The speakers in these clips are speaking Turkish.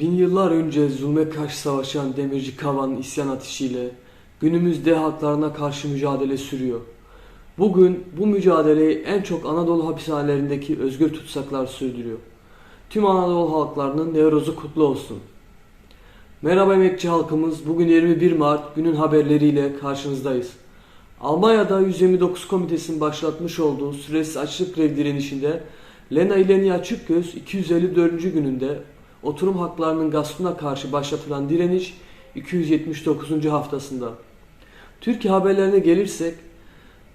Bin yıllar önce zulme karşı savaşan Demirci Kavan'ın isyan ateşiyle günümüzde haklarına karşı mücadele sürüyor. Bugün bu mücadeleyi en çok Anadolu hapishanelerindeki özgür tutsaklar sürdürüyor. Tüm Anadolu halklarının Nevroz'u kutlu olsun. Merhaba emekçi halkımız. Bugün 21 Mart günün haberleriyle karşınızdayız. Almanya'da 129 komitesinin başlatmış olduğu süresiz açlık grev direnişinde Lena İleni Açıkgöz 254. gününde oturum haklarının gaspına karşı başlatılan direniş 279. haftasında. Türkiye haberlerine gelirsek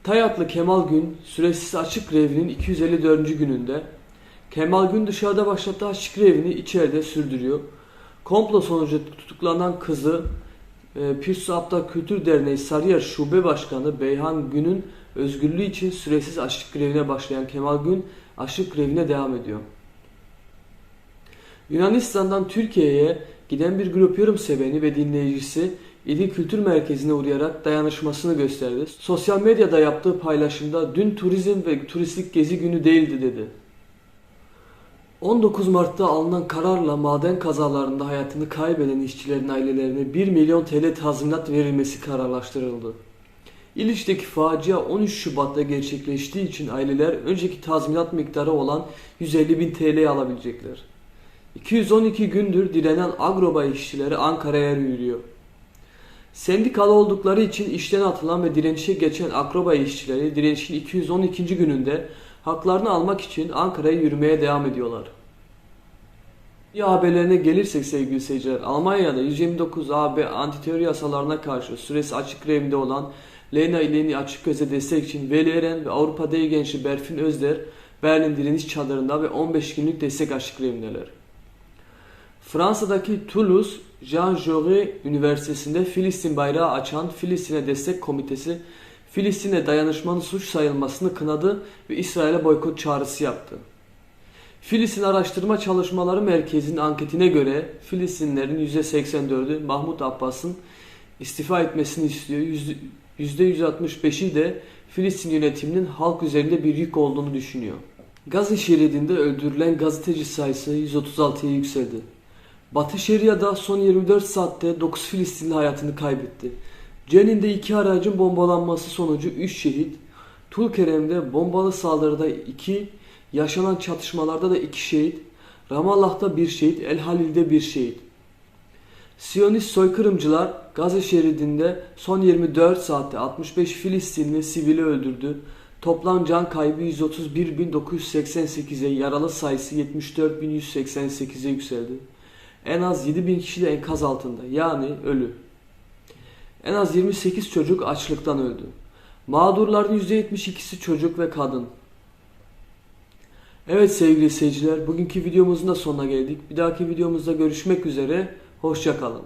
Tayatlı Kemal Gün süresiz açık grevinin 254. gününde Kemal Gün dışarıda başlattığı açık grevini içeride sürdürüyor. Komplo sonucu tutuklanan kızı e, Pirsu Aptal Kültür Derneği Sarıyer Şube Başkanı Beyhan Gün'ün özgürlüğü için süresiz açlık grevine başlayan Kemal Gün açlık grevine devam ediyor. Yunanistan'dan Türkiye'ye giden bir grup yorum seveni ve dinleyicisi İdil Kültür Merkezi'ne uğrayarak dayanışmasını gösterdi. Sosyal medyada yaptığı paylaşımda dün turizm ve turistik gezi günü değildi dedi. 19 Mart'ta alınan kararla maden kazalarında hayatını kaybeden işçilerin ailelerine 1 milyon TL tazminat verilmesi kararlaştırıldı. İliç'teki facia 13 Şubat'ta gerçekleştiği için aileler önceki tazminat miktarı olan 150 bin TL alabilecekler. 212 gündür direnen agrobay işçileri Ankara'ya yürüyor. Sendikalı oldukları için işten atılan ve direnişe geçen akrobay işçileri direnişin 212. gününde haklarını almak için Ankara'ya yürümeye devam ediyorlar. İyi haberlerine gelirsek sevgili seyirciler, Almanya'da 129 AB antiterör yasalarına karşı süresi açık grevinde olan Lena İleni Açıkgöz'e destek için Veli Eren ve Avrupa Değil Gençi Berfin Özder Berlin direniş çadırında ve 15 günlük destek açık grevindeler. Fransa'daki Toulouse Jean Jaurès Üniversitesi'nde Filistin bayrağı açan Filistin'e destek komitesi Filistin'e dayanışmanın suç sayılmasını kınadı ve İsrail'e boykot çağrısı yaptı. Filistin Araştırma Çalışmaları Merkezi'nin anketine göre Filistinlerin %84'ü Mahmut Abbas'ın istifa etmesini istiyor. %165'i de Filistin yönetiminin halk üzerinde bir yük olduğunu düşünüyor. Gazze şeridinde öldürülen gazeteci sayısı 136'ya yükseldi. Batı Şeria'da son 24 saatte 9 Filistinli hayatını kaybetti. Cenin'de iki aracın bombalanması sonucu 3 şehit, Tulkerem'de bombalı saldırıda 2, yaşanan çatışmalarda da 2 şehit, Ramallah'ta 1 şehit, El Halil'de 1 şehit. Siyonist soykırımcılar Gazze şeridinde son 24 saatte 65 Filistinli sivili öldürdü. Toplam can kaybı 131.988'e, yaralı sayısı 74.188'e yükseldi. En az 7000 kişi de enkaz altında yani ölü. En az 28 çocuk açlıktan öldü. Mağdurların %72'si çocuk ve kadın. Evet sevgili seyirciler bugünkü videomuzun da sonuna geldik. Bir dahaki videomuzda görüşmek üzere. Hoşçakalın.